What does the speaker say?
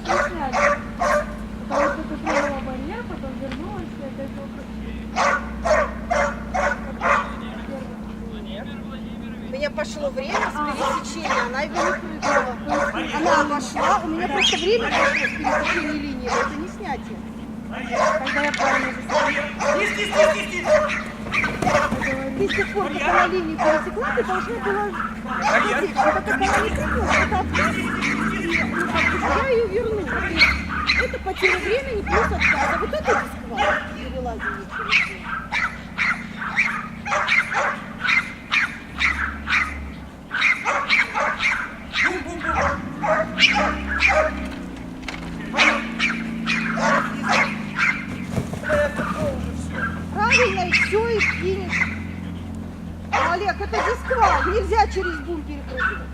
не сняли. Потому что ты прыгнула в барьер, потом вернулась и опять У меня пошло время с пересечения, она его не прыгнула. Она обошла, у меня просто время пошло с пересечения линии, это не снятие. Когда я правильно засекла. Ты с тех пор, как она линию пересекла, ты должна была что как она не это отказ, и я ее вернула. То есть это потеря времени плюс отказ. А вот это вылазили через день. Правильно, и все, и. Олег, это дисквал, нельзя через бум перепрыгивать.